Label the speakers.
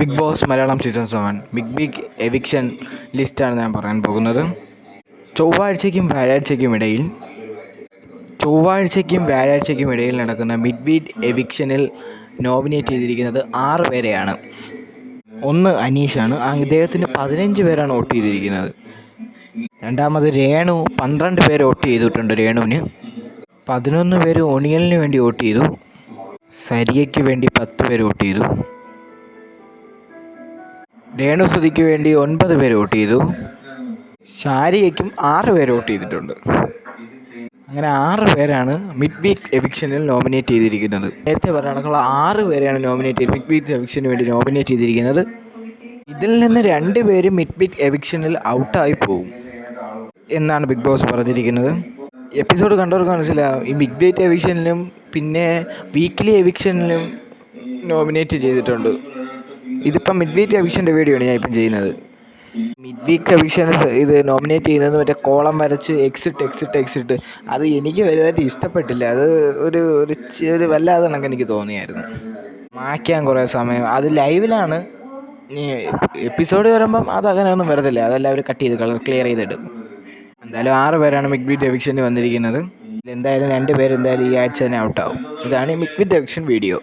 Speaker 1: Big Boss Malayalam season seven big big eviction ലിസ്റ്റാണ് ഞാൻ പറയാൻ പോകുന്നത്. ചൊവ്വാഴ്ചയ്ക്കും വ്യാഴാഴ്ചയ്ക്കും ഇടയിൽ ചൊവ്വാഴ്ചയ്ക്കും വ്യാഴാഴ്ചയ്ക്കും ഇടയിൽ നടക്കുന്ന മിഡ് വീക്ക് എവിക്ഷനിൽ നോമിനേറ്റ് ചെയ്തിരിക്കുന്നത് ആറ് പേരെയാണ്. ഒന്ന് അനീഷാണ്. അദ്ദേഹത്തിന് പതിനഞ്ച് പേരാണ് വോട്ട് ചെയ്തിരിക്കുന്നത്. രണ്ടാമത് രേണു. പന്ത്രണ്ട് പേര് വോട്ട് ചെയ്തിട്ടുണ്ട് രേണുവിന്. പതിനൊന്ന് പേര് ഒണിയലിന് വേണ്ടി വോട്ട് ചെയ്തു. സരിയയ്ക്ക് വേണ്ടി പത്ത് പേര് വോട്ട് ചെയ്തു. രേണുസുതിക്ക് വേണ്ടി ഒൻപത് പേര് വോട്ട് ചെയ്തു. ശാരികയ്ക്കും ആറ് പേര് വോട്ട് ചെയ്തിട്ടുണ്ട്. അങ്ങനെ ആറ് പേരാണ് മിഡ് വീക്ക് എവിക്ഷനിൽ നോമിനേറ്റ് ചെയ്തിരിക്കുന്നത്. നേരത്തെ പറഞ്ഞ ആറ് പേരെയാണ് നോമിനേറ്റ് ചെയ്ത് മിഡ് വീക്ക് എവിക്ഷന് വേണ്ടി നോമിനേറ്റ് ചെയ്തിരിക്കുന്നത്. ഇതിൽ നിന്ന് രണ്ട് പേര് മിഡ് വീക്ക് എവിക്ഷനിൽ ഔട്ടായി പോകും എന്നാണ് ബിഗ് ബോസ് പറഞ്ഞിരിക്കുന്നത്. എപ്പിസോഡ് കണ്ടവർക്ക് മനസ്സിലാവും ഈ ബിഗ് വീക്ക് എവിക്ഷനിലും പിന്നെ വീക്ക്ലി എവിക്ഷനിലും നോമിനേറ്റ് ചെയ്തിട്ടുണ്ട്. ഇതിപ്പം മിഡ് വീക്ക് അവിഷന്റെ വീഡിയോ ആണ് ഞാൻ ഇപ്പം ചെയ്യുന്നത്. മിഡ് വീക്ക് അവിഷൻ ഇത് നോമിനേറ്റ് ചെയ്യുന്നത് മറ്റേ കോളം വരച്ച് എക്സിറ്റ് എക്സിറ്റ് എക്സിറ്റ് അത് എനിക്ക് വലുതായിട്ട് ഇഷ്ടപ്പെട്ടില്ല. അത് ഒരു ഒരു ഒരു വല്ലാതെ കണക്ക് എനിക്ക് തോന്നിയായിരുന്നു. മായ്ക്കാൻ കുറേ സമയം. അത് ലൈവിലാണ് എപ്പിസോഡ് വരുമ്പം അത് അങ്ങനെ ഒന്നും വരത്തില്ല അതെല്ലാവരും കട്ട് ചെയ്ത് കളർ ക്ലിയർ ചെയ്തെടുക്കും. എന്തായാലും ആറ് പേരാണ് മിഡ് ബീറ്റ് എവിക്ഷന് വന്നിരിക്കുന്നത്. എന്തായാലും രണ്ട് പേര് എന്തായാലും ഈ ആഴ്ച തന്നെ ഔട്ടാവും ഇതാണ് ഈ മിഡ് ബീറ്റ് എവിക്ഷൻ വീഡിയോ